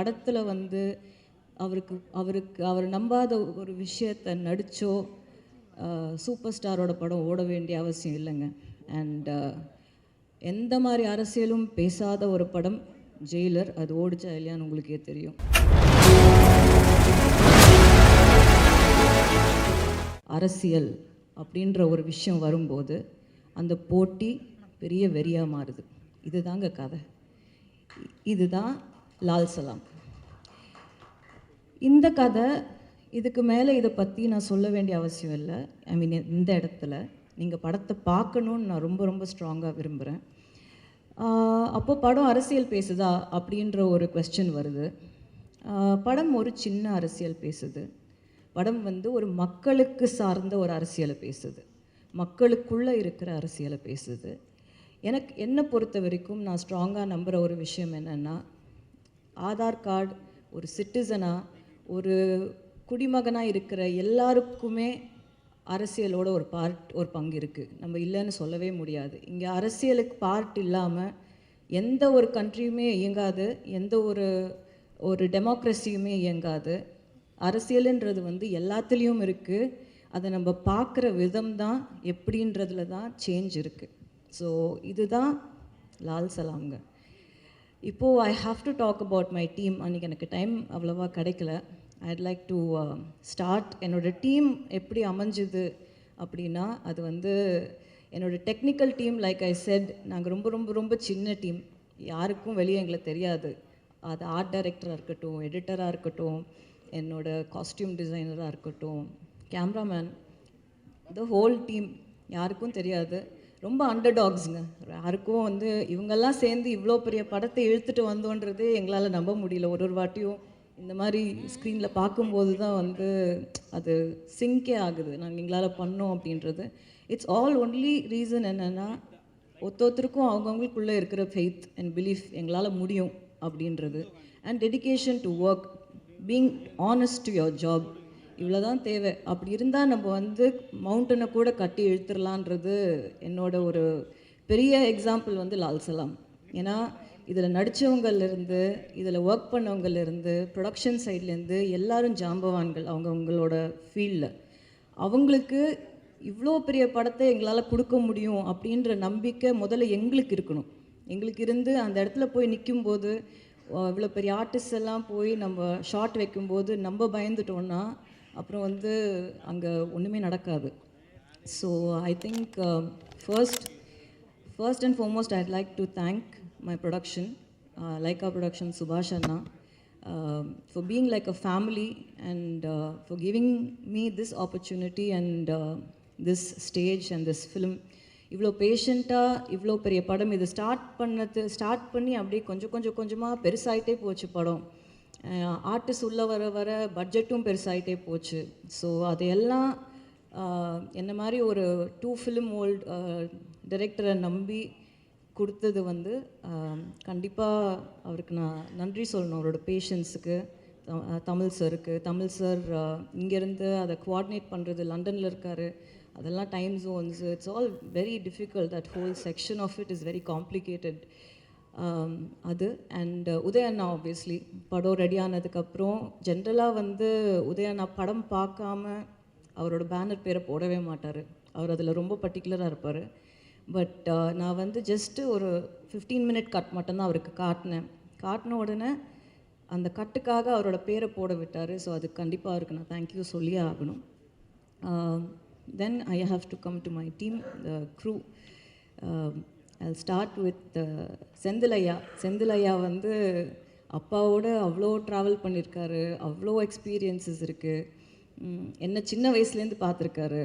படத்தில் வந்து அவருக்கு அவருக்கு அவர் நம்பாத ஒரு விஷயத்தை நடித்தோ சூப்பர் ஸ்டாரோட படம் ஓட வேண்டிய அவசியம் இல்லைங்க. அண்ட் எந்த மாதிரி அரசியலும் பேசாத ஒரு படம் ஜெயிலர் அது ஓடிச்சா இல்லையான்னு உங்களுக்கே தெரியும். அரசியல் அப்படின்ற ஒரு விஷயம் வரும்போது அந்த போட்டி பெரிய வெறியாக மாறுது. இதுதாங்க கதை. இதுதான் லால் சலாம். இந்த கதை இதுக்கு மேலே இதை பற்றி நான் சொல்ல வேண்டிய அவசியம் இல்லை. ஐ மீன் இந்த இடத்துல நீங்கள் படத்தை பார்க்கணுன்னு நான் ரொம்ப ரொம்ப ஸ்ட்ராங்காக விரும்புகிறேன் அப்போ படம் அரசியல் பேசுதா அப்படின்ற ஒரு கொஸ்டின் வருது. படம் ஒரு சின்ன அரசியல் பேசுது. படம் வந்து ஒரு மக்களுக்கு சார்ந்த ஒரு அரசியலை பேசுது. மக்களுக்குள்ளே இருக்கிற அரசியலை பேசுது. எனக்கு என்னை பொறுத்த வரைக்கும் நான் ஸ்ட்ராங்காக நம்புகிற ஒரு விஷயம் என்னென்னா ஆதார் கார்டு ஒரு சிட்டிசனாக ஒரு குடிமகனாக இருக்கிற எல்லாருக்குமே அரசியலோட ஒரு பார்ட் ஒரு பங்கு இருக்குது நம்ம இல்லைன்னு சொல்லவே முடியாது. இங்கே அரசியலுக்கு பார்ட் இல்லாமல் எந்த ஒரு கண்ட்ரியுமே இயங்காது எந்த ஒரு ஒரு டெமோக்ரஸியுமே இயங்காது. அரசியலுன்றது வந்து எல்லாத்துலேயும் இருக்குது அதை நம்ம பார்க்குற விதம் தான் எப்படின்றதுல தான் சேஞ்ச் இருக்குது ஸோ இதுதான் லால் சலாம்ங்க. இப்போது I have to talk about my team அன்றைக்கி எனக்கு டைம் அவ்வளோவா கிடைக்கல. ஐட் லைக் டு ஸ்டார்ட் என்னோட டீம் எப்படி அமைஞ்சுது அப்படின்னா அது வந்து என்னோட technical team like I set நாங்கள் ரொம்ப ரொம்ப ரொம்ப சின்ன டீம் யாருக்கும் வெளியே எங்களுக்கு தெரியாது. அது ஆர்ட் டைரக்டராக இருக்கட்டும் எடிட்டராக இருக்கட்டும் என்னோடய காஸ்டியூம் டிசைனராக இருக்கட்டும் கேமராமேன் த ஹோல் டீம் யாருக்கும் தெரியாது. ரொம்ப அண்டர் டாக்ஸுங்க யாருக்கும் வந்து இவங்கெல்லாம் சேர்ந்து இவ்வளோ பெரிய படத்தை இழுத்துட்டு வந்தோன்றது எங்களால் நம்ப முடியல. ஒரு ஒரு வாட்டியும் இந்த மாதிரி ஸ்க்ரீனில் பார்க்கும்போது தான் வந்து அது சிங்கே ஆகுது. நாங்கள் எங்களால் பண்ணோம் அப்படின்றது. இட்ஸ் ஆல் ஒன்லி ரீசன் என்னென்னா ஒருத்தொருத்தருக்கும் அவங்கவுங்களுக்குள்ளே இருக்கிற ஃபெய்த் அண்ட் பிலீஃப் எங்களால் முடியும் அப்படின்றது. And dedication to work being honest to your job இவ்வளோ தான் தேவை. அப்படி இருந்தால் நம்ம வந்து மவுண்டனை கூட கட்டி இழுத்துடலான்றது என்னோட ஒரு பெரிய எக்ஸாம்பிள் வந்து லால் சலாம். ஏன்னா இதில் நடித்தவங்கள்லேருந்து இதில் ஒர்க் பண்ணவங்கள்லேருந்து ப்ரொடக்ஷன் சைட்லேருந்து எல்லாரும் ஜாம்பவான்கள் அவங்க அவங்களோட ஃபீல்டில் அவங்களுக்கு இவ்வளோ பெரிய படத்தை எங்களால் கொடுக்க முடியும் அப்படின்ற நம்பிக்கை முதல்ல எங்களுக்கு இருக்கணும். எங்களுக்கு இருந்து அந்த இடத்துல போய் நிற்கும்போது இவ்வளோ பெரிய ஆர்டிஸ்ட் எல்லாம் போய் நம்ம ஷார்ட் வைக்கும்போது நம்ம பயந்துட்டோன்னா அப்புறம் வந்து அங்கே ஒன்றுமே நடக்காது. So I think first first and foremost I'd like to thank my production Lyca production Subash Anna for being like a family and uh, for giving me this opportunity and uh, this stage and this film. இவ்வளோ பேஷண்ட்டாக இவ்வளோ பெரிய படம். இது start பண்ணது start பண்ணி அப்படியே கொஞ்சம் கொஞ்சம் கொஞ்சமாக பெருசாகிட்டே போச்சு படம். ஆர்டிஸ்ட் உள்ளே வர வர பட்ஜெட்டும் பெருசாயிட்டே போச்சு. ஸோ அதையெல்லாம் என்ன மாதிரி ஒரு டூ ஃபிலிம் ஓல்டு டைரக்டரை நம்பி கொடுத்தது வந்து கண்டிப்பாக அவருக்கு நான் நன்றி சொல்லணும் அவரோட பேஷன்ஸுக்கு தமிழ் சருக்கு தமிழ் சார் இங்கேருந்து அதை குவாடினேட் பண்ணுறது லண்டனில் இருக்கார். அதெல்லாம் time zones it's all very difficult that whole section of it is very complicated அது அண்ட் உதயண்ணா ஆப்வியஸ்லி படம் ரெடி ஆனதுக்கப்புறம் ஜென்ரலாக வந்து உதயண்ணா படம் பார்க்காம அவரோட பேனர் பேரை போடவே மாட்டார். அவர் அதில் ரொம்ப பர்டிகுலராக இருப்பார். பட் uh, நான் வந்து ஜஸ்ட்டு ஒரு ஃபிஃப்டீன் மினிட் கட் மட்டும்தான் அவருக்கு காட்டினேன். காட்டின உடனே அந்த கட்டுக்காக அவரோட பேரை போட விட்டார். ஸோ அது கண்டிப்பாக அவருக்கு நான் தேங்க்யூ சொல்லியே ஆகணும். Then I have to come to my team the crew I start with செந்திலையா. செந்திலையா வந்து அப்பாவோட அவ்வளோ ட்ராவல் பண்ணியிருக்காரு அவ்வளோ எக்ஸ்பீரியன்சஸ் இருக்குது என்ன சின்ன வயசுலேருந்து பார்த்துருக்காரு.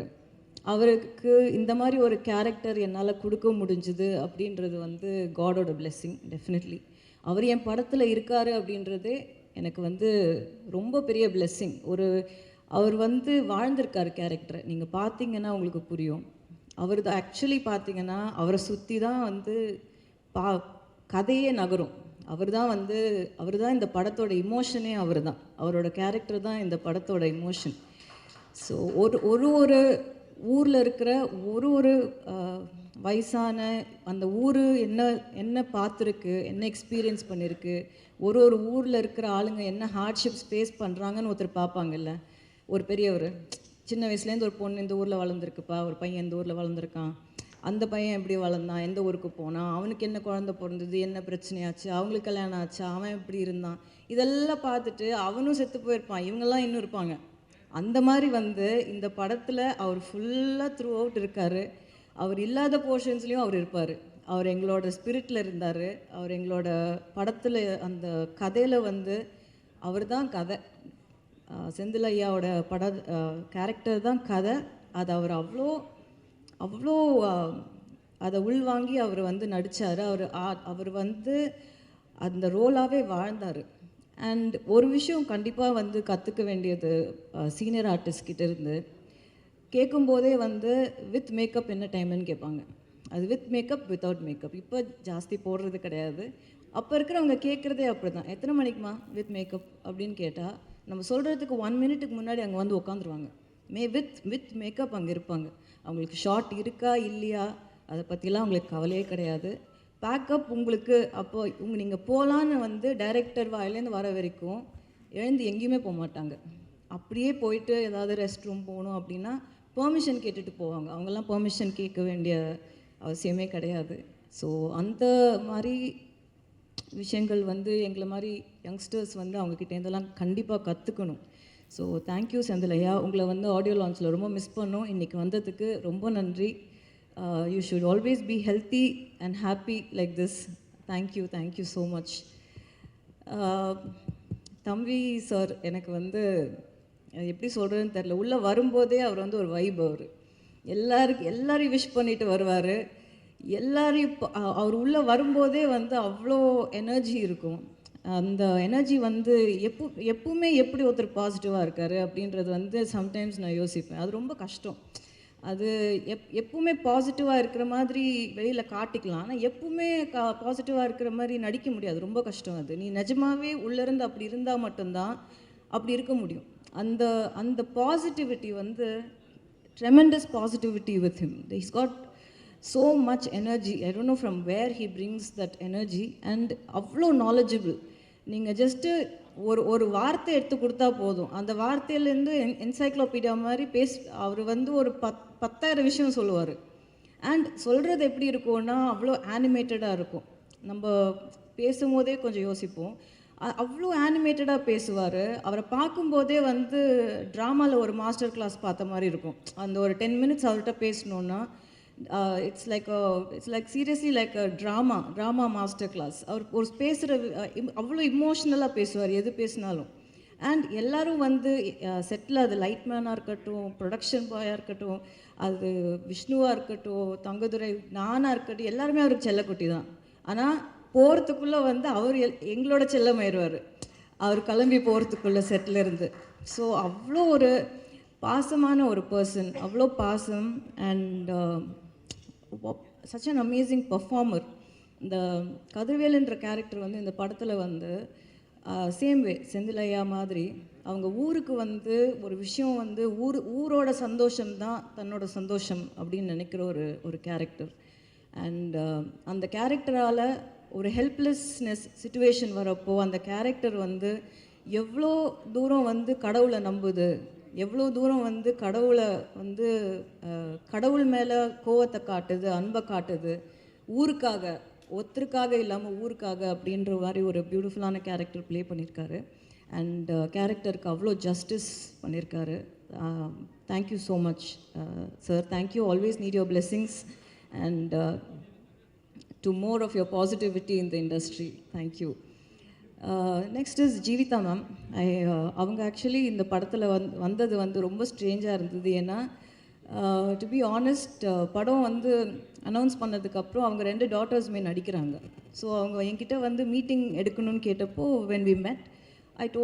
அவருக்கு இந்த மாதிரி ஒரு கேரக்டர் என்னால் கொடுக்க முடிஞ்சுது அப்படின்றது வந்து காடோட பிளெஸ்ஸிங் டெஃபினெட்லி அவர் என் படத்தில் இருக்கார் அப்படின்றதே எனக்கு வந்து ரொம்ப பெரிய பிளெஸ்ஸிங் ஒரு அவர் வந்து வாழ்ந்திருக்கார் கேரக்டரை நீங்கள் பார்த்தீங்கன்னா உங்களுக்கு புரியும். அவர் ஆக்சுவலி பார்த்தீங்கன்னா அவரை சுற்றி தான் வந்து பா கதையே நகரும். அவர் தான் வந்து அவர் தான் இந்த படத்தோட இமோஷனே அவர் தான் அவரோட கேரக்டர் தான் இந்த படத்தோட இமோஷன் ஸோ ஒரு ஒரு ஒரு ஊரில் இருக்கிற ஒரு ஒரு வயசான அந்த ஊர் என்ன என்ன பார்த்துருக்கு என்ன எக்ஸ்பீரியன்ஸ் பண்ணியிருக்கு ஒரு ஒரு ஊரில் இருக்கிற ஆளுங்க என்ன ஹார்ட்ஷிப்ஸ் ஃபேஸ் பண்ணுறாங்கன்னு ஒருத்தர் பார்ப்பாங்கல்ல ஒரு பெரியவர். சின்ன வயசுலேருந்து ஒரு பொண்ணு இந்த ஊரில் வளர்ந்துருக்குப்பா ஒரு பையன் இந்த ஊரில் வளர்ந்துருக்கான். அந்த பையன் எப்படி வளர்ந்தான் எந்த ஊருக்கு போனான் அவனுக்கு என்ன குழந்தை பிறந்தது என்ன பிரச்சனையாச்சு அவங்களுக்கு கல்யாணம் ஆச்சு அவன் எப்படி இருந்தான் இதெல்லாம் பார்த்துட்டு அவனும் செத்து போயிருப்பான் இவங்கெல்லாம் இன்னும் இருப்பாங்க. அந்த மாதிரி வந்து இந்த படத்தில் அவர் ஃபுல்லாக த்ரூ அவுட் இருக்கார். அவர் இல்லாத போர்ஷன்ஸ்லேயும் அவர் இருப்பார். அவர் எங்களோட ஸ்பிரிட்டில் இருந்தார். அவர் எங்களோட படத்தில் அந்த கதையில் வந்து அவர் தான் கதை செந்தில் ஐயாவோட பட கேரக்டர் தான் கதை. அது அவர் அவ்வளோ அவ்வளோ அதை உள்வாங்கி அவர் வந்து நடித்தார் அவர் ஆ- அவர் வந்து அந்த ரோலாகவே வாழ்ந்தார். அண்ட் ஒரு விஷயம் கண்டிப்பாக வந்து கற்றுக்க வேண்டியது சீனியர் ஆர்டிஸ்ட் கிட்ட இருந்து கேட்கும்போதே வந்து வித் மேக்கப் என்ன டைம்னு கேட்பாங்க. அது வித் மேக்கப் வித்தவுட் மேக்கப் இப்போ ஜாஸ்தி போடுறது கிடையாது. அப்போ இருக்கிறவங்க கேட்குறதே அப்படி தான் எத்தனை மணிக்குமா வித் மேக்கப் அப்படின்னு கேட்டால் நம்ம சொல்கிறதுக்கு ஒன் மினிட்டுக்கு முன்னாடி அங்கே வந்து உட்காந்துருவாங்க மே வித் வித் மேக்கப் அங்கே இருப்பாங்க. அவங்களுக்கு ஷார்ட் இருக்கா இல்லையா அதை பற்றிலாம் அவங்களுக்கு கவலையே கிடையாது. பேக்கப் உங்களுக்கு அப்போ உங்க நீங்கள் போகலான்னு வந்து டைரக்டர் வாயிலேருந்து வர வரைக்கும் எழுந்து எங்கேயுமே போக மாட்டாங்க. அப்படியே போயிட்டு ஏதாவது ரெஸ்ட் ரூம் போகணும் அப்படின்னா பெர்மிஷன் கேட்டுட்டு போவாங்க. அவங்கெல்லாம் பெர்மிஷன் கேட்க வேண்டிய அவசியமே கிடையாது. ஸோ அந்த மாதிரி விஷயங்கள் வந்து எங்களை மாதிரி யங்ஸ்டர்ஸ் வந்து அவங்கக்கிட்ட இருந்தெல்லாம் கண்டிப்பாக கற்றுக்கணும் ஸோ தேங்க்யூ செந்திலையா. உங்களை வந்து ஆடியோ லான்ச்சில் ரொம்ப மிஸ் பண்ணோம். இன்றைக்கி வந்ததுக்கு ரொம்ப நன்றி. You should always be healthy and happy like this thank you thank you so much தம்பி சார் எனக்கு வந்து எப்படி சொல்கிறதுன்னு தெரில உள்ளே வரும்போதே அவர் வந்து ஒரு வைப் அவர். எல்லாருக்கும் எல்லாரையும் விஷ் பண்ணிட்டு வருவார். எல்லாரையும் அவர் உள்ளே வரும்போதே வந்து அவ்வளோ எனர்ஜி இருக்கும். அந்த எனர்ஜி வந்து எப்போ எப்பவுமே எப்படி ஒருத்தர் பாசிட்டிவாக இருக்கார் அப்படின்றது வந்து சம்டைம்ஸ் நான் யோசிப்பேன். அது ரொம்ப கஷ்டம். அது எப் எப்பவுமே பாசிட்டிவாக இருக்கிற மாதிரி வெளியில் காட்டிக்கலாம். ஆனால் எப்பவுமே கா பாசிட்டிவாக இருக்கிற மாதிரி நடிக்க முடியாது. ரொம்ப கஷ்டம் அது. நீ நிஜமாவே உள்ளேருந்து அப்படி இருந்தால் மட்டும்தான் அப்படி இருக்க முடியும். அந்த அந்த பாசிட்டிவிட்டி வந்து tremendous positivity with him. Is got so much energy I don't know from where he brings that energy and அவ்வளோ நாலேஜபிள் நீங்கள் ஜஸ்ட்டு ஒரு ஒரு வார்த்தை எடுத்து கொடுத்தா போதும். அந்த வார்த்தையிலேருந்து என் என்சைக்ளோபீடியா மாதிரி பேஸ் அவர் வந்து ஒரு பத் பத்தாயிரம் விஷயம் சொல்லுவார். அண்ட் சொல்கிறது எப்படி இருக்கும்னா அவ்வளோ ஆனிமேட்டடாக இருக்கும். நம்ம பேசும்போதே கொஞ்சம் யோசிப்போம். அவ்வளோ ஆனிமேட்டடாக பேசுவார். அவரை பார்க்கும்போதே வந்து ட்ராமாவில் ஒரு மாஸ்டர் கிளாஸ் பார்த்த மாதிரி இருக்கும். அந்த ஒரு டென் மினிட்ஸ் அவர்கிட்ட பேசணுன்னா it's like it's like seriously like drama drama master class அவர் ஒரு பேசுகிற uh, அவ்வளோ இமோஷ்னலாக பேசுவார் எது பேசினாலும். அண்ட் எல்லாரும் வந்து uh, செட்டில் அது லைட்மேனாக இருக்கட்டும் ப்ரொடக்ஷன் பாயாக இருக்கட்டும் அது விஷ்ணுவாக இருக்கட்டும் தங்கதுரை நானாக இருக்கட்டும் எல்லாருமே அவருக்கு செல்லக்குட்டி தான். ஆனால் போகிறதுக்குள்ளே வந்து அவர் எங்களோட செல்லமாயிருவார். அவர் கிளம்பி போகிறதுக்குள்ளே செட்டில் இருந்து. ஸோ அவ்வளோ ஒரு பாசமான ஒரு பர்சன் அவ்வளோ பாசம் and such an amazing performer இந்த கதிர்வேலுன்ற கேரக்டர் வந்து இந்த படத்தில் வந்து uh, சேம் வே செந்திலையா மாதிரி. அவங்க ஊருக்கு வந்து ஒரு விஷயம் வந்து ஊர் ஊரோட சந்தோஷம் தான் தன்னோட சந்தோஷம் அப்படின்னு நினைக்கிற ஒரு ஒரு கேரக்டர் அண்ட் uh, அந்த கேரக்டரால் ஒரு ஹெல்ப்லெஸ்னஸ் சுச்சுவேஷன் வரப்போ அந்த கேரக்டர் வந்து எவ்வளோ தூரம் வந்து கடவுளை நம்புது எவ்வளோ தூரம் வந்து கடவுளை வந்து கடவுள் மேலே கோவத்தை காட்டுது அன்பை காட்டுது ஊருக்காக ஒருத்தருக்காக இல்லாமல் ஊருக்காக அப்படின்ற மாதிரி ஒரு பியூட்டிஃபுல்லான கேரக்டர் ப்ளே பண்ணியிருக்காரு அண்ட் கேரக்டருக்கு அவ்வளோ ஜஸ்டிஸ் பண்ணியிருக்காரு thank you so much sir thank you always need your blessings and to more of your positivity in the industry thank you next is Jeevitha ma'am I அவங்க actually இந்த படத்தில் வந் வந்தது வந்து ரொம்ப ஸ்ட்ரேஞ்சாக இருந்தது. ஏன்னா டு பி ஆனஸ்ட் படம் வந்து அனௌன்ஸ் பண்ணதுக்கப்புறம் அவங்க ரெண்டு டாட்டர்ஸுமே நடிக்கிறாங்க. ஸோ அவங்க என்கிட்ட வந்து மீட்டிங் எடுக்கணும்னு கேட்டப்போ வென் வி மெட் ஐ டோ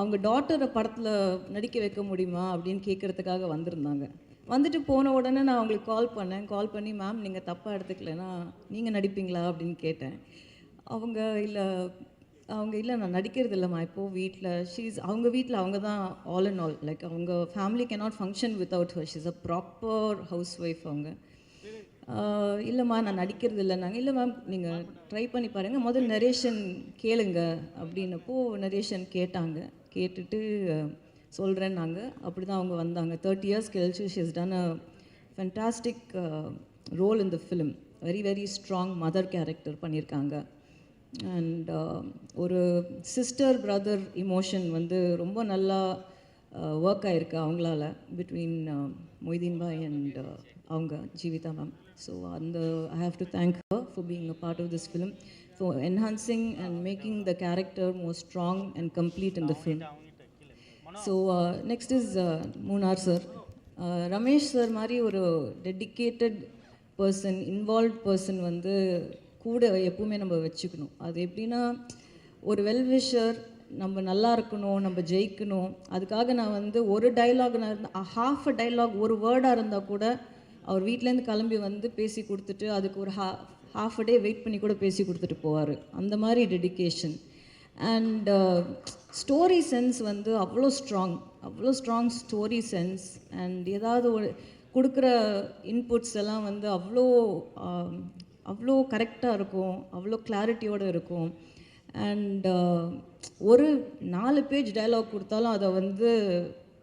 அவங்க டாட்டரை படத்தில் நடிக்க வைக்க முடியுமா அப்படின்னு கேட்குறதுக்காக வந்திருந்தாங்க. வந்துட்டு போன உடனே நான் அவங்களுக்கு கால் பண்ணேன். கால் பண்ணி மேம் நீங்கள் தப்பாக எடுத்துக்கலைன்னா நீங்கள் நடிப்பீங்களா? அப்படின்னு கேட்டேன். அவங்க இல்லை அவங்க இல்லை நான் நடிக்கிறது இல்லைம்மா இப்போது வீட்டில் ஷீஸ் அவங்க வீட்டில் அவங்க தான் ஆல் அண்ட் ஆல் லைக் அவங்க family cannot function without her. She's a proper housewife அவங்க ஆஹ் இல்லைம்மா நான் நடிக்கிறது இல்லை நாங்கள் இல்லை மேம் நீங்கள் ட்ரை பண்ணி பாருங்கள் முதல் நரேஷன் கேளுங்க அப்படின்னப்போ நரேஷன் கேட்டாங்க. கேட்டுட்டு சொல்கிறேன்னாங்க அப்படி தான் அவங்க வந்தாங்க. தேர்ட்டி இயர்ஸ் கழிச்சு she's done a fantastic role in the film. Very very strong mother character பண்ணியிருக்காங்க அண்ட் ஒரு சிஸ்டர் பிரதர் இமோஷன் வந்து ரொம்ப நல்லா ஒர்க் ஆகிருக்கு அவங்களால பிட்வீன் மொய்தீன் பாய் அண்ட் அவங்க ஜீவிதா மேம் ஸோ அந்த I have to thank her for being a part of this film for enhancing and making the character more strong and complete in the film so next is Munnar sir Ramesh sir மாதிரி ஒரு dedicated person involve person வந்து கூட எப்பவுமே நம்ம வச்சுக்கணும். அது எப்படின்னா ஒரு வெல்விஷர் நம்ம நல்லா இருக்கணும் நம்ம ஜெயிக்கணும். அதுக்காக நான் வந்து ஒரு டைலாக் நான் ஹாஃப் அ டைலாக் ஒரு வேர்டாக இருந்தால் கூட அவர் வீட்டிலேருந்து கிளம்பி வந்து பேசி கொடுத்துட்டு அதுக்கு ஒரு ஹா ஹாஃப் அ டே வெயிட் பண்ணி கூட பேசி கொடுத்துட்டு போவார். அந்த மாதிரி டெடிகேஷன் அண்ட் ஸ்டோரி சென்ஸ் வந்து அவ்வளோ ஸ்ட்ராங் அவ்வளோ ஸ்ட்ராங் ஸ்டோரி சென்ஸ் அண்ட் ஏதாவது ஒரு கொடுக்குற இன்புட்ஸ் எல்லாம் வந்து அவ்வளோ um, அவ்வளோ கரெக்டாக இருக்கும் அவ்வளோ கிளாரிட்டியோடு இருக்கும். அண்ட் uh, ஒரு நாலு பேஜ் டயலாக் கொடுத்தாலும் அதை வந்து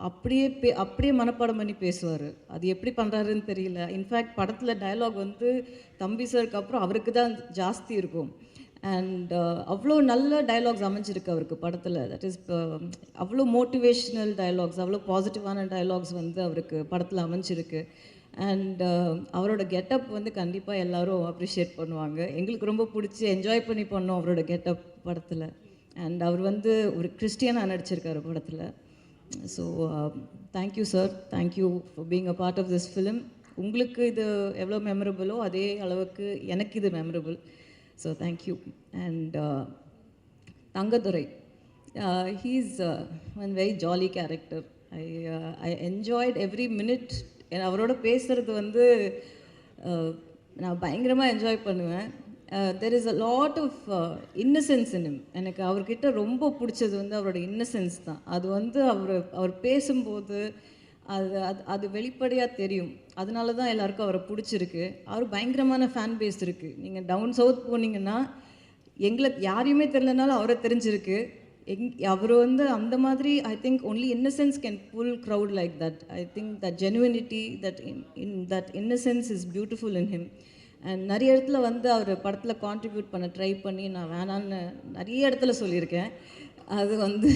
அப்படியே பே அப்படியே மனப்பாடம் பண்ணி பேசுவார். அது எப்படி பண்ணுறாருன்னு தெரியல. இன்ஃபேக்ட் படத்தில் டயலாக் வந்து தம்பி சருக்கு அப்புறம் அவருக்கு தான் ஜாஸ்தி இருக்கும். அண்ட் uh, அவ்வளோ நல்ல டயலாக்ஸ் அமைஞ்சிருக்கு அவருக்கு படத்தில். தட் இஸ் uh, அவ்வளோ மோட்டிவேஷ்னல் டயலாக்ஸ் அவ்வளோ பாசிட்டிவான டயலாக்ஸ் வந்து அவருக்கு படத்தில் அமைஞ்சிருக்கு. அண்ட் uh, அவரோட கெட்டப் வந்து கண்டிப்பாக எல்லாரும் அப்ரிஷியேட் பண்ணுவாங்க. எங்களுக்கு ரொம்ப பிடிச்சி என்ஜாய் பண்ணி பண்ணோம் அவரோட கெட்டப் படத்தில். அண்ட் அவர் வந்து ஒரு கிறிஸ்டியனாக நடிச்சிருக்காரு படத்தில். So thank you sir thank you for being a part of this film உங்களுக்கு இது எவ்வளோ மெமரபுளோ அதே அளவுக்கு எனக்கு இது memorable so thank you and Thangadurai. He's one very jolly character I I enjoyed every minute அவரோட பேசுகிறது வந்து நான் பயங்கரமாக என்ஜாய் பண்ணுவேன். There is a lot of innocence in எனக்கு அவர்கிட்ட ரொம்ப பிடிச்சது வந்து அவரோட இன்னசென்ஸ் தான். அது வந்து அவர் அவர் பேசும்போது அது அது அது வெளிப்படையாக தெரியும். அதனால தான் எல்லாருக்கும் அவரை பிடிச்சிருக்கு. அவர் பயங்கரமான ஃபேன் பேஸ் இருக்குது நீங்கள் டவுன் சவுத் போனீங்கன்னா எங்களை யாரையுமே தெரிலனாலும் அவரை தெரிஞ்சிருக்கு. எங் அவர் வந்து அந்த மாதிரி I think only innocence can pull crowd like that I think that genuinity that in in that innocence is beautiful in him and நிறைய இடத்துல வந்து அவர் படத்தில் கான்ட்ரிபியூட் பண்ண ட்ரை பண்ணி நான் வேணான்னு நிறைய இடத்துல சொல்லியிருக்கேன். அது வந்து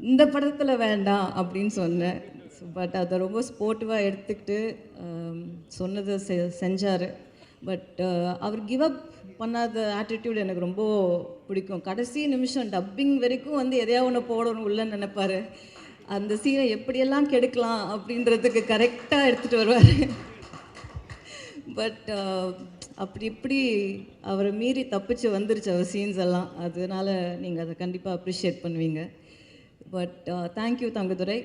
இந்த படத்தில் வேண்டாம் அப்படின்னு சொன்னேன். பட் அதை ரொம்ப ஸ்போர்ட்டிவாக எடுத்துக்கிட்டு um, சொன்னதை செ செஞ்சார். பட் uh, அவர் கிவ் அப் பண்ணாத ஆட்டிடியூட் எனக்கு ரொம்ப பிடிக்கும். கடைசி நிமிஷம் டப்பிங் வரைக்கும் வந்து எதையா ஒன்று போடணும் உள்ளன்னு நினைப்பாரு. அந்த சீனை எப்படியெல்லாம் கெடுக்கலாம் அப்படின்றதுக்கு கரெக்டாக எடுத்துகிட்டு வருவார். பட் uh, அப்படி இப்படி அவரை மீறி தப்பிச்சு வந்துருச்சு அவர் சீன்ஸ் எல்லாம். அதனால நீங்கள் அதை கண்டிப்பாக அப்ரிஷியேட் பண்ணுவீங்க. But thank you uh, Thangadurai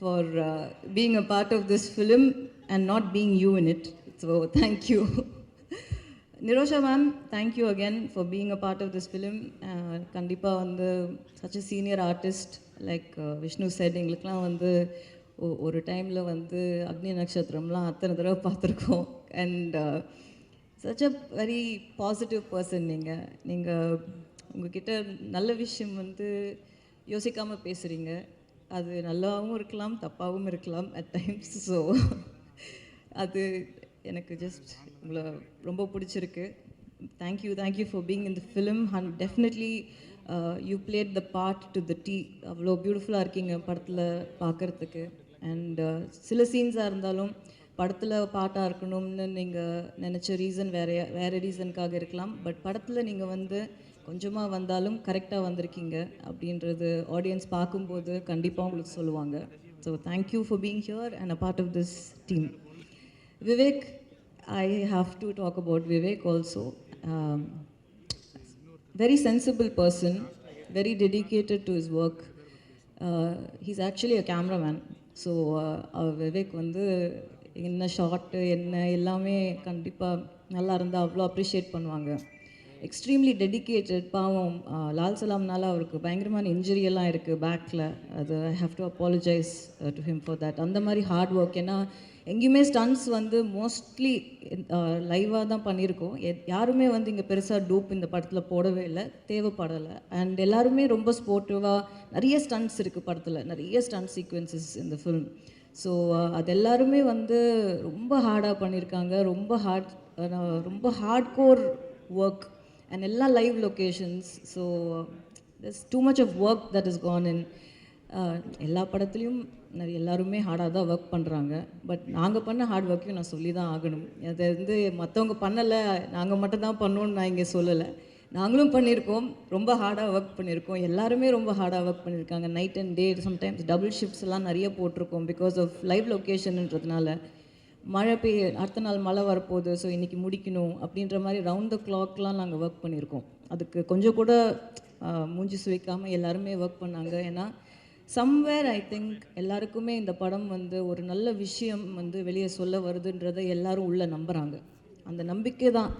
for being a part of this film and not being you in it so thank you Nirosha ma'am thank you again for being a part of this film கண்டிப்பாக வந்து such a senior artist like Vishnu set எங்களுக்கெலாம் வந்து ஒ- ஒரு டைமில் வந்து அக்னி நட்சத்திரம்லாம் அத்தனை தடவை பார்த்துருக்கோம் and such a very positive person நீங்கள் நீங்கள் உங்ககிட்ட நல்ல விஷயம் வந்து யோசிக்காமல் பேசுகிறீங்க அது நல்லாவும் இருக்கலாம் தப்பாகவும் இருக்கலாம் அட் டைம்ஸ் ஸோ அது எனக்கு ஜஸ்ட் உங்களை ரொம்ப பிடிச்சிருக்கு. Thank you thank you for being in the film and definitely you played the part to the tee அவ்வளோ பியூட்டிஃபுல்லாக இருக்கீங்க படத்தில் பார்க்குறதுக்கு அண்ட் uh, சில சீன்ஸாக இருந்தாலும் படத்தில் பாட்டாக இருக்கணும்னு நீங்கள் நினச்ச ரீசன் வேறு வேறு ரீசனுக்காக இருக்கலாம். பட் படத்தில் நீங்கள் வந்து கொஞ்சமாக வந்தாலும் கரெக்டாக வந்திருக்கீங்க அப்படின்றது ஆடியன்ஸ் பார்க்கும்போது கண்டிப்பாக உங்களுக்கு சொல்லுவாங்க. So thank you for being here and a part of this team Vivek, I have to talk about Vivek also. Um, very sensible person, very dedicated to his work. Uh, he's actually a cameraman. So Vivek uh, uh, வந்து என்ன short என்ன எல்லாமே கண்டிப்பாக நல்லா இருந்தால் அவ்வளோ appreciate பண்ணுவாங்க extremely dedicated பாவம் லால் சலாம்னால அவருக்கு பயங்கரமான இன்ஜுரி எல்லாம் இருக்குது பேக்கில் அது I have to apologise to him for that அந்த மாதிரி ஹார்ட் ஒர்க் ஏன்னா எங்கேயுமே ஸ்டன்ஸ் வந்து மோஸ்ட்லி லைவாக தான் பண்ணியிருக்கோம். யாருமே வந்து இங்கே பெருசாக டூப் இந்த படத்தில் போடவே இல்லை. தேவைப்படலை. அண்ட் எல்லாருமே ரொம்ப ஸ்போர்ட்டிவாக நிறைய ஸ்டன்ஸ் இருக்குது படத்தில். நிறைய ஸ்டன்ட் சீக்வன்சஸ் இந்த ஃபிலிம் ஸோ அது எல்லாருமே வந்து ரொம்ப ஹார்டாக பண்ணியிருக்காங்க. ரொம்ப ஹார்ட் ரொம்ப ஹார்ட் கோர் ஒர்க் அண்ட் எல்லா live locations so that's too much of work that is gone in எல்லா படத்துலையும் நிறைய எல்லாருமே ஹார்டாக தான் ஒர்க் பண்ணுறாங்க பட் நாங்கள் பண்ண ஹார்ட் ஒர்க்கையும் நான் சொல்லி தான் ஆகணும். அதை வந்து மற்றவங்க பண்ணலை நாங்கள் மட்டும் தான் பண்ணோன்னு நான் இங்கே சொல்லலை. நாங்களும் பண்ணியிருக்கோம் ரொம்ப ஹார்டாக ஒர்க் பண்ணியிருக்கோம் எல்லாருமே ரொம்ப ஹார்டாக ஒர்க் பண்ணியிருக்காங்க night and day sometimes double shifts எல்லாம் நிறைய போட்டிருக்கோம் பிகாஸ் ஆஃப் லைவ் லொக்கேஷன்ன்றதுனால மழை பெய்ய அடுத்த நாள் மழை வரப்போகுது. ஸோ இன்றைக்கி முடிக்கணும் அப்படின்ற மாதிரி ரவுண்ட் த கிளாக்லாம் நாங்கள் ஒர்க் பண்ணியிருக்கோம் அதுக்கு கொஞ்சம் கூட மூஞ்சி சுவைக்காமல் எல்லாருமே ஒர்க் பண்ணாங்க. ஏன்னா சம்வேர் ஐ திங்க் எல்லாருக்குமே இந்த படம் வந்து ஒரு நல்ல விஷயம் வந்து வெளியே சொல்ல வருதுன்றதை எல்லாரும் உள்ளே நம்புகிறாங்க அந்த நம்பிக்கை தான்.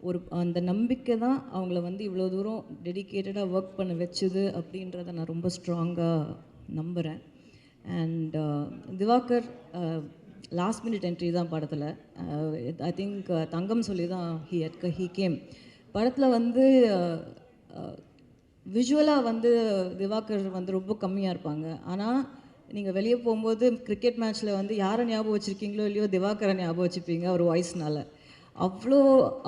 ஒரு அந்த நம்பிக்கை தான் அவங்கள வந்து இவ்வளோ தூரம் டெடிக்கேட்டடாக ஒர்க் பண்ண வச்சுது அப்படின்றத நான் ரொம்ப ஸ்ட்ராங்காக நம்புகிறேன் and uh, Diwakar last minute entry தான் படத்தில். ஐ திங்க் தங்கம் சொல்லி தான் ஹி ஹி கேம் படத்தில் வந்து uh, uh, விஷுவலாக வந்து திவாகர் வந்து ரொம்ப கம்மியாக இருப்பாங்க. ஆனால் நீங்கள் வெளியே போகும்போது கிரிக்கெட் மேட்ச்சில் வந்து யாரை ஞாபகம் வச்சுருக்கீங்களோ இல்லையோ திவாகரை ஞாபகம் வச்சுப்பீங்க அவர் வாய்ஸ்னால் அவ்வளோ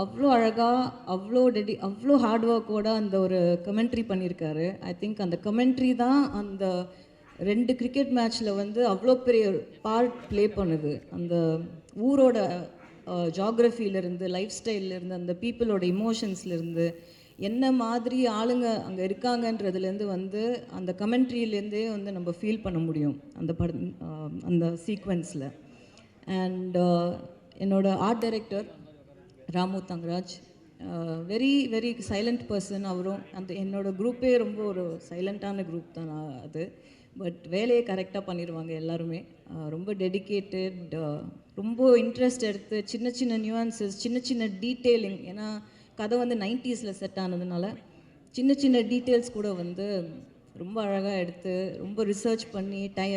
அவ்வளோ அழகாக அவ்வளோ டெடி அவ்வளோ ஹார்ட் ஒர்க்கோட அந்த ஒரு கமெண்ட்ரி பண்ணியிருக்காரு ஐ திங்க் அந்த கமெண்ட்ரி தான் அந்த ரெண்டு கிரிக்கெட் மேட்ச்சில் வந்து அவ்வளோ பெரிய பார்ட் ப்ளே பண்ணுது. அந்த ஊரோட ஜாகிரஃபியிலேருந்து லைஃப் ஸ்டைல்லேருந்து அந்த பீப்புளோட இமோஷன்ஸ்லேருந்து என்ன மாதிரி ஆளுங்க அங்கே இருக்காங்கன்றதுலேருந்து வந்து அந்த கமெண்ட்ரியிலேருந்தே வந்து நம்ம ஃபீல் பண்ண முடியும் அந்த படம் அந்த சீக்வென்ஸில் அண்ட் என்னோடய art director Ramu Thangaraj very very silent person அவரும் அந்த என்னோட குரூப்பே ரொம்ப ஒரு சைலண்ட்டான குரூப் தான் அது. பட் வேலையை கரெக்டாக பண்ணிடுவாங்க எல்லாருமே. ரொம்ப டெடிக்கேட்டட் ரொம்ப இன்ட்ரெஸ்ட் எடுத்து சின்ன சின்ன நியூஆன்சஸ் சின்ன சின்ன டீட்டெயிலிங் ஏன்னா கதை வந்து நைன்டிஸில் செட் ஆனதுனால சின்ன சின்ன டீட்டெயில்ஸ் கூட வந்து ரொம்ப அழகாக எடுத்து ரொம்ப ரிசர்ச் பண்ணி டை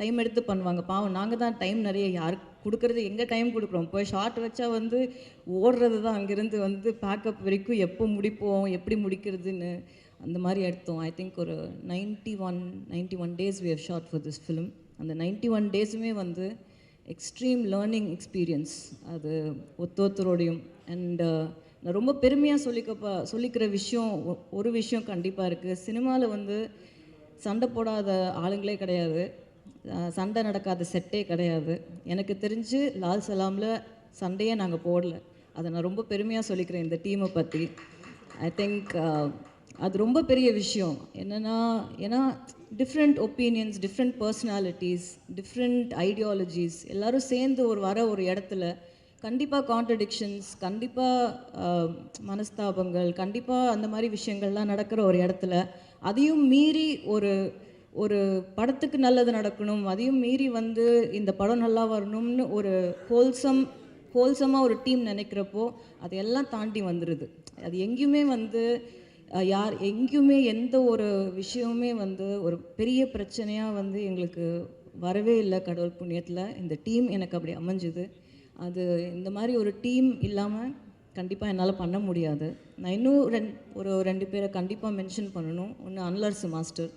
டைம் எடுத்து பண்ணுவாங்க. பாவம் நாங்கள் தான் டைம் நிறைய யாருக்கு கொடுக்குறது எங்கே டைம் கொடுக்குறோம்? போய் ஷார்ட் வச்சா வந்து ஓடுறது தான். அங்கேருந்து வந்து பேக்கப் வரைக்கும் எப்போ முடிப்போம் எப்படி முடிக்கிறதுன்னு அந்த மாதிரி எடுத்தோம். ஐ திங்க் ஒரு ninety one ninety one days we have shot for this film அந்த நைன்ட்டி ஒன் டேஸுமே வந்து எக்ஸ்ட்ரீம் லேர்னிங் எக்ஸ்பீரியன்ஸ் அது ஒத்தொத்தரோடையும் அண்ட் நான் ரொம்ப பெருமையாக சொல்லிக்கப்ப சொல்லிக்கிற விஷயம் ஒ- ஒரு விஷயம் கண்டிப்பாக இருக்குது சினிமாவில் வந்து சண்டை போடாத ஆளுங்களே கிடையாது. சண்டை நடக்காத செட்டே கிடையாது. எனக்கு தெரிஞ்சு லால் சலாமில் சண்டையே நாங்கள் போடல. அதை நான் ரொம்ப பெருமையாக சொல்லிக்கிறேன் இந்த டீமை பற்றி ஐ திங்க் அது ரொம்ப பெரிய விஷயம். என்னென்னா ஏன்னா different opinions different personalities different ideologies எல்லோரும் சேர்ந்து ஒரு வர ஒரு இடத்துல கண்டிப்பாக கான்ட்ரடிக்ஷன்ஸ் கண்டிப்பாக மனஸ்தாபங்கள் கண்டிப்பாக அந்த மாதிரி விஷயங்கள்லாம் நடக்கிற ஒரு இடத்துல அதையும் மீறி ஒரு ஒரு படத்துக்கு நல்லது நடக்கணும் அதையும் மீறி வந்து இந்த படம் நல்லா வரணும்னு ஒரு ஹோல்சம் ஹோல்சமாக ஒரு டீம் நினைக்கிறப்போ அதையெல்லாம் தாண்டி வந்துடுது அது எங்கேயுமே வந்து யார் எங்கேயுமே எந்த ஒரு விஷயமுமே வந்து ஒரு பெரிய பிரச்சனையாக வந்து எங்களுக்கு வரவே இல்லை கடவுள் புண்ணியத்தில். இந்த டீம் எனக்கு அப்படி அமைஞ்சுது. அது இந்த மாதிரி ஒரு டீம் இல்லாமல் கண்டிப்பாக என்னால் பண்ண முடியாது. நான் இன்னும் ரெண் ஒரு ரெண்டு பேரை கண்டிப்பாக மென்ஷன் பண்ணணும். ஒன்று அன்லர்ஸ் மாஸ்டர்.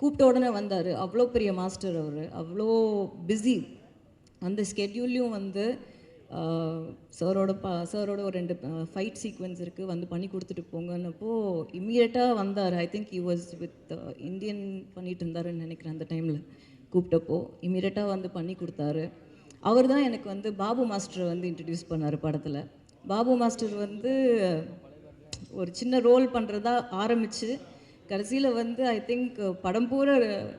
கூப்பிட்ட உடனே வந்தார். அவ்வளோ பெரிய மாஸ்டர் அவர். அவ்வளோ பிஸி அந்த ஸ்கெட்யூல்லையும் வந்து சாரோட பா சாரோட ஒரு ரெண்டு ஃபைட் சீக்வன்ஸ் இருக்குது வந்து பண்ணி கொடுத்துட்டு போங்கன்னப்போ இம்மீடியட்டாக வந்தார். I think you was with Indian பண்ணிகிட்டு இருந்தாருன்னு நினைக்கிறேன் அந்த டைமில் கூப்பிட்டப்போ இம்மீடியட்டாக வந்து பண்ணி கொடுத்தாரு. அவர் தான் எனக்கு வந்து பாபு மாஸ்டர் வந்து இன்ட்ரடியூஸ் பண்ணார் படத்தில். பாபு மாஸ்டர் வந்து ஒரு சின்ன ரோல் பண்ணுறதா ஆரம்பித்து கடைசியில் வந்து ஐ திங்க் படம் பூரா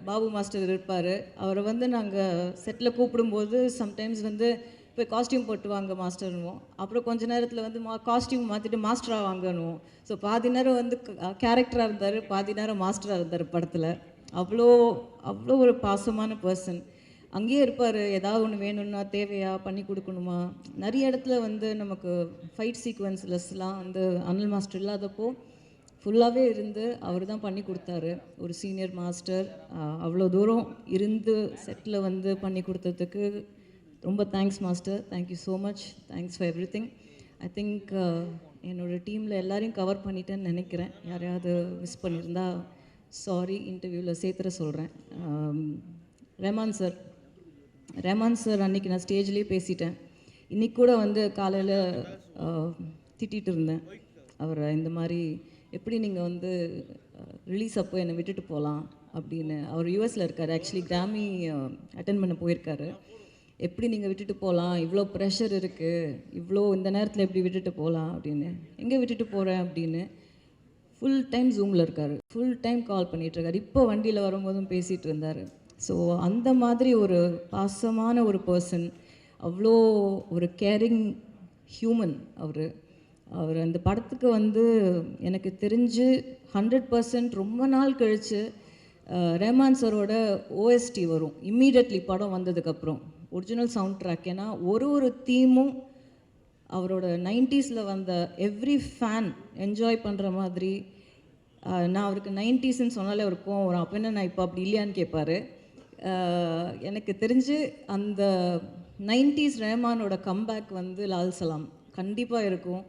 பாபு மாஸ்டர் இருப்பார். அவரை வந்து நாங்கள் செட்டில் கூப்பிடும்போது சம்டைம்ஸ் வந்து போய் காஸ்டியூம் போட்டு வாங்க மாஸ்டர்னுவோம். அப்புறம் கொஞ்ச நேரத்தில் வந்து மா காஸ்டியூம் மாற்றிட்டு மாஸ்டராக வாங்கணுவோம் ஸோ பாதி நேரம் வந்து கேரக்டராக இருந்தார் பாதி நேரம் மாஸ்டராக இருந்தார் படத்தில். அவ்வளோ அவ்வளோ ஒரு பாசமான பர்சன் அங்கேயே இருப்பார். ஏதாவது ஒன்று வேணும்னா தேவையா பண்ணி கொடுக்கணுமா? நிறைய இடத்துல வந்து நமக்கு ஃபைட் சீக்வன்ஸ்லஸ்லாம் வந்து அனில் மாஸ்டர் இல்லாதப்போ ஃபுல்லாகவே இருந்து அவர் தான் பண்ணி கொடுத்தாரு. ஒரு சீனியர் மாஸ்டர் அவ்வளோ தூரம் இருந்து செட்டில் வந்து பண்ணி கொடுத்ததுக்கு ரொம்ப thanks master thank you so much thanks for everything I think என்னோட டீமில் எல்லாரையும் கவர் பண்ணிட்டேன்னு நினைக்கிறேன். யாரையாவது மிஸ் பண்ணியிருந்தா சாரி இன்டர்வியூவில் சேர்த்துற சொல்கிறேன் ரெமான் சார் ரெமான் சார் அன்னைக்கு நான் ஸ்டேஜ்லேயே பேசிட்டேன். இன்னைக்கு கூட வந்து காலையில் திட்டிகிட்டு இருந்தேன். அவரை இந்த மாதிரி எப்படி நீங்கள் வந்து ரிலீஸ் அப்போ என்னை விட்டுட்டு போகலாம் அப்படின்னு. அவர் யூஎஸில் இருக்கார். ஆக்சுவலி கிராமி அட்டன் பண்ண போயிருக்காரு. எப்படி நீங்கள் விட்டுட்டு போகலாம் இவ்வளோ ப்ரெஷர் இருக்குது இவ்வளோ இந்த நேரத்தில் எப்படி விட்டுட்டு போகலாம் அப்படின்னு. எங்கே விட்டுட்டு போகிறேன் அப்படின்னு. ஃபுல் டைம் ஜூமில் இருக்கார். ஃபுல் டைம் கால் பண்ணிகிட்ருக்காரு இப்போ வண்டியில் வரும்போதும் பேசிகிட்டு இருந்தார். ஸோ அந்த மாதிரி ஒரு பாசமான ஒரு பர்சன் அவ்வளோ ஒரு கேரிங் ஹியூமன் அவர். அவர் அந்த படத்துக்கு வந்து எனக்கு தெரிஞ்சு ஹண்ட்ரட் பர்சன்ட் ரொம்ப நாள் கழித்து ரஹ்மான் சரோட ஓஎஸ்டி வரும். இம்மீடியட்லி படம் வந்ததுக்கப்புறம் ஒரிஜினல் சவுண்ட் ட்ராக் ஏன்னா ஒரு ஒரு தீமும் அவரோட நைன்ட்டீஸில் வந்த எவ்ரி ஃபேன் என்ஜாய் பண்ணுற மாதிரி நான் அவருக்கு நைன்ட்டீஸ்ன்னு சொன்னாலே அவருக்கும் கோவம் வரும். அப்போ என்ன நான் இப்போ அப்படி இல்லையான்னு கேட்பாரு எனக்கு தெரிஞ்சு அந்த நைன்டிஸ் ரஹ்மானோட கம்பேக் வந்து லால் சலாம். கண்டிப்பாக இருக்கும்.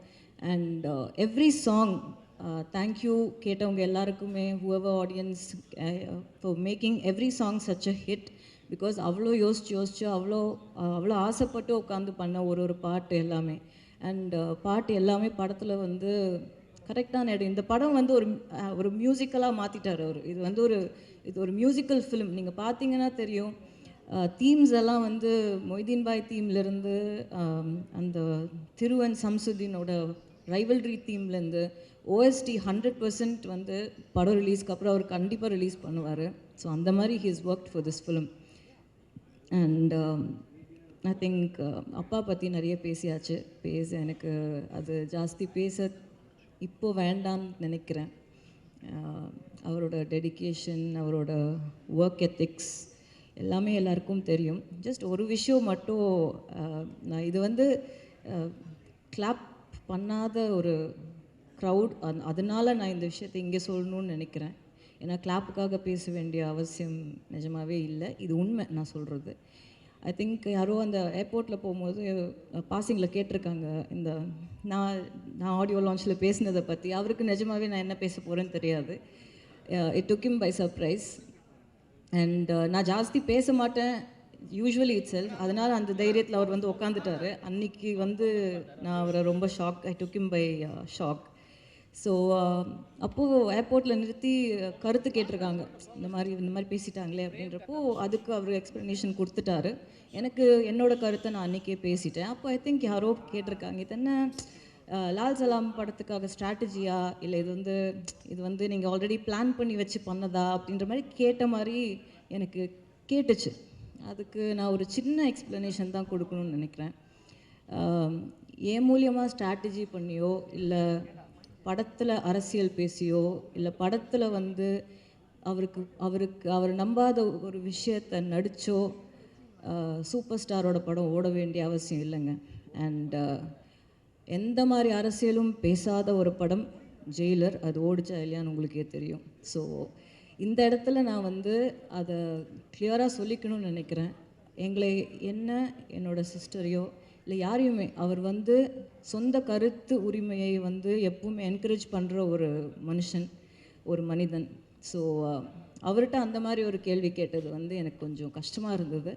அண்ட் எவ்ரி சாங் தேங்க்யூ கேட்டவங்க எல்லாருக்குமே whoever audience for making every song such a hit because அவ்வளோ யோசிச்சு யோசிச்சு அவ்வளோ அவ்வளோ ஆசைப்பட்டு உட்காந்து பண்ண ஒரு ஒரு பாட்டு எல்லாமே. அண்ட் uh, பாட்டு எல்லாமே படத்தில் வந்து கரெக்டான இடம். இந்த படம் வந்து ஒரு ஒரு மியூசிக்கலாக மாற்றிட்டார் அவர். இது வந்து ஒரு இது ஒரு மியூசிக்கல் ஃபிலிம் நீங்கள் பார்த்தீங்கன்னா தெரியும். தீம்ஸ் எல்லாம் வந்து மொய்தீன் பாய் தீம்லேருந்து அந்த திருவன் சம்சுதீனோட ரைவல்ரி தீம்லேருந்து ஓஎஸ்டி ஹண்ட்ரட் பர்சன்ட் வந்து படம் ரிலீஸ்க்கு அப்புறம் அவர் கண்டிப்பாக ரிலீஸ் பண்ணுவார். ஸோ அந்த மாதிரி he's work for this film and I think அப்பா பற்றி நிறைய பேசியாச்சு. பேச எனக்கு அது ஜாஸ்தி பேச இப்போ வேண்டாம்னு நினைக்கிறேன். அவரோட டெடிகேஷன் அவரோட ஒர்க் எத்திக்ஸ் எல்லாமே எல்லாருக்கும் தெரியும். ஜஸ்ட் ஒரு விஷயம் மட்டும் நான் இது வந்து கிளாப் பண்ணாத ஒரு க்ரௌட் அதனால நான் இந்த விஷயத்தை இங்கே சொல்லணும்னு நினைக்கிறேன். ஏன்னா கிளாப்புக்காக பேச வேண்டிய அவசியம் நிஜமாகவே இல்லை. இது உண்மை நான் சொல்கிறது ஐ திங்க் யாரோ அந்த ஏர்போர்ட்டில் போகும்போது பாசிங்கில் கேட்டிருக்காங்க. இந்த நான் நான் ஆடியோ லான்ச்சில் பேசினதை பற்றி அவருக்கு நிஜமாகவே நான் என்ன பேச போகிறேன்னு தெரியாது. It took him by surprise and நான் ஜாஸ்தி பேச மாட்டேன் யூஸ்வலி இட் செல்ஃப் அதனால் அந்த தைரியத்தில் அவர் வந்து உட்காந்துட்டாரு அன்னைக்கு வந்து நான் அவரை ரொம்ப shock I took him by shock so அப்போது ஏர்போர்ட்டில் நிறுத்தி uh, கருத்து கேட்டிருக்காங்க. இந்த மாதிரி இந்த மாதிரி பேசிட்டாங்களே அப்படின்றப்போ அதுக்கு அவர் எக்ஸ்ப்ளனேஷன் கொடுத்துட்டாரு. எனக்கு என்னோட கருத்தை நான் அன்றைக்கே பேசிட்டேன். அப்போ ஐ திங்க் யாரோ கேட்டிருக்காங்க. இது என்ன? லால் சலாம் படத்துக்காக ஸ்ட்ராட்டஜியா இல்லை இது வந்து இது வந்து நீங்கள் ஆல்ரெடி பிளான் பண்ணி வச்சு பண்ணதா அப்படின்ற மாதிரி கேட்ட மாதிரி எனக்கு கேட்டுச்சு. அதுக்கு நான் ஒரு சின்ன எக்ஸ்ப்ளனேஷன் தான் கொடுக்கணும்னு நினைக்கிறேன். ஏன் மூலியமாக ஸ்ட்ராட்டஜி பண்ணியோ இல்லை படத்தில் அரசியல் பேசியோ இல்லை படத்தில் வந்து அவருக்கு அவருக்கு அவர் நம்பாத ஒரு விஷயத்தை நடித்தோ சூப்பர் ஸ்டாரோட படம் ஓட வேண்டிய அவசியம் இல்லைங்க. அண்ட் எந்த மாதிரி அரசியலும் பேசாத ஒரு படம் ஜெயிலர் அது ஓடிச்சா இல்லையான்னு உங்களுக்கே தெரியும். ஸோ இந்த இடத்துல நான் வந்து அதை கிளியராக சொல்லிக்கணும்னு நினைக்கிறேன். எங்களை என்ன என்னோட சிஸ்டரையோ இல்லை யாரையுமே அவர் வந்து சொந்த கருத்து உரிமையை வந்து எப்பவுமே என்கரேஜ் பண்ணுற ஒரு மனுஷன் ஒரு மனிதன். ஸோ அவர்கிட்ட அந்த மாதிரி ஒரு கேள்வி கேட்டது வந்து எனக்கு கொஞ்சம் கஷ்டமாக இருந்தது.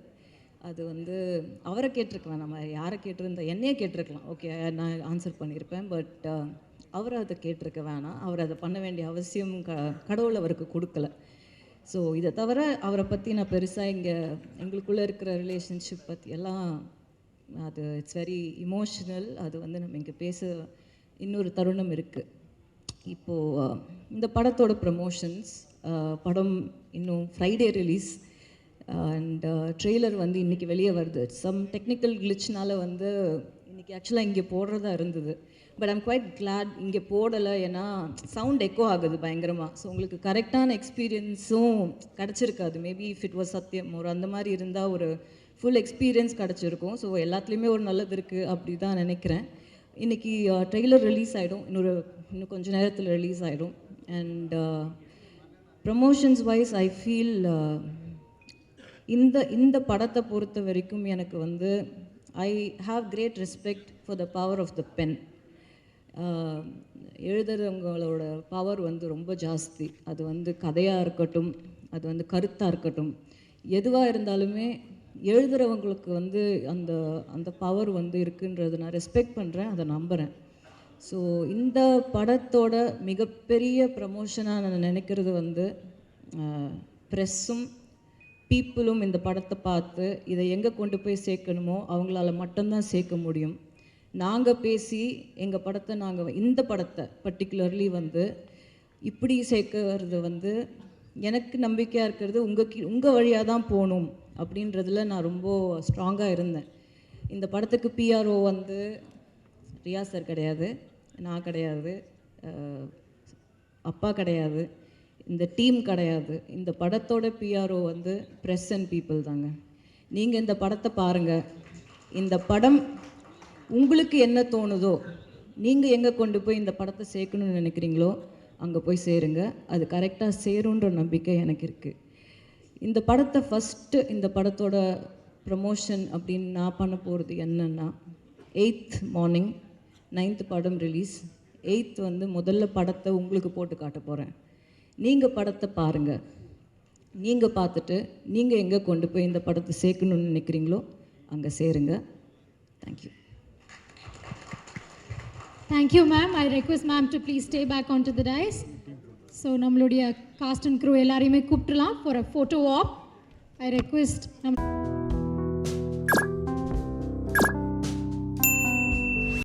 அது வந்து அவரை கேட்டிருக்கலாம். நம்ம யாரை கேட்டிருந்தா என்னையே கேட்டிருக்கலாம். ஓகே நான் ஆன்சர் பண்ணியிருப்பேன் பட் uh, அவரை அதை கேட்டிருக்க வேணாம். அவர் அதை பண்ண வேண்டிய அவசியம் க கடவுள் அவருக்கு கொடுக்கல. ஸோ இதை தவிர அவரை பற்றி நான் பெருசாக இங்கே எங்களுக்குள்ளே இருக்கிற ரிலேஷன்ஷிப் பற்றி எல்லாம் அது இட்ஸ் வெரி இமோஷனல் அது வந்து நம்ம இங்கே பேச இன்னொரு தருணம் இருக்குது இப்போது uh, இந்த படத்தோட ப்ரமோஷன்ஸ் uh, படம் இன்னும் Friday release and trailer uh, வந்து இன்றைக்கி வெளியே வருது. சம் டெக்னிக்கல் கிளிச்னால வந்து இன்றைக்கி ஆக்சுவலாக இங்கே போடுறதா இருந்தது. பட் ஐம் குவைட் கிளாட் இங்கே போடலை. ஏன்னா சவுண்ட் எக்கோ ஆகுது பயங்கரமாக ஸோ உங்களுக்கு கரெக்டான எக்ஸ்பீரியன்ஸும் கிடச்சிருக்காது. Maybe if it was Sathyam ஒரு அந்த மாதிரி இருந்தால் ஒரு ஃபுல் எக்ஸ்பீரியன்ஸ் கிடச்சிருக்கும். ஸோ எல்லாத்துலேயுமே ஒரு நல்லது இருக்குது அப்படி தான் நினைக்கிறேன். இன்றைக்கி ட்ரெய்லர் uh, ரிலீஸ் ஆகிடும் இன்னொரு இன்னும் கொஞ்சம் நேரத்தில் ரிலீஸ் ஆகிடும் and promotions wise I feel இந்த இந்த படத்தை பொறுத்த வரைக்கும் எனக்கு வந்து I have great respect for the power of the pen எழுதுறவங்களோட power வந்து ரொம்ப ஜாஸ்தி. அது வந்து கதையாக இருக்கட்டும் அது வந்து கருத்தாக இருக்கட்டும். எதுவாக இருந்தாலுமே எழுதுறவங்களுக்கு வந்து அந்த அந்த பவர் வந்து இருக்குன்றது நான் ரெஸ்பெக்ட் பண்ணுறேன் அதை நம்புகிறேன் ஸோ இந்த படத்தோட மிகப்பெரிய ப்ரமோஷனாக நான் நினைக்கிறது வந்து ப்ரெஸ்ஸும் பீப்புளும் இந்த படத்தை பார்த்து இதை எங்கே கொண்டு போய் சேர்க்கணுமோ அவங்களால மட்டும்தான் சேர்க்க முடியும். நாங்கள் பேசி எங்கள் படத்தை நாங்கள் இந்த படத்தை பர்டிகுலர்லி வந்து இப்படி சேர்க்கறது வந்து எனக்கு நம்பிக்கையாக இருக்கிறது உங்கள் கீ உங்கள் வழியாக தான் போகணும் அப்படின்றதுல நான் ரொம்ப ஸ்ட்ராங்காக இருந்தேன். இந்த படத்துக்கு பிஆர்ஓ வந்து ரியா சார் கிடையாது நான் கிடையாது அப்பா கிடையாது. இந்த டீம் கிடையாது. இந்த படத்தோட பிஆர்ஓ வந்து ப்ரெஸ் அண்ட் பீப்புள் தாங்க. நீங்கள் இந்த படத்தை பாருங்கள் இந்த படம் உங்களுக்கு என்ன தோணுதோ நீங்கள் எங்கே கொண்டு போய் இந்த படத்தை சேர்க்கணும்னு நினைக்கிறீங்களோ அங்கே போய் சேருங்க. அது கரெக்டாக சேருன்ற நம்பிக்கை எனக்கு இருக்குது இந்த படத்தை ஃபஸ்ட்டு இந்த படத்தோட ப்ரமோஷன் அப்படின்னு நான் பண்ண போகிறது என்னன்னா எயித் மார்னிங் நைன்த் படம் ரிலீஸ் எயித் வந்து முதல்ல படத்தை உங்களுக்கு போட்டு காட்ட போகிறேன் நீங்கள் படத்தை பாருங்கள் நீங்கள் பார்த்துட்டு நீங்கள் எங்கே கொண்டு போய் இந்த படத்தை சேர்க்கணும்னு நினைக்கிறீங்களோ அங்கே சேருங்க. Thank you thank you ma'am I request ma'am to please stay back on to the dais so நம்மளுடைய காஸ்ட் அண்ட் க்ரூ எல்லாரையுமே கூப்பிட்டுலாம் for a photo op I request நம்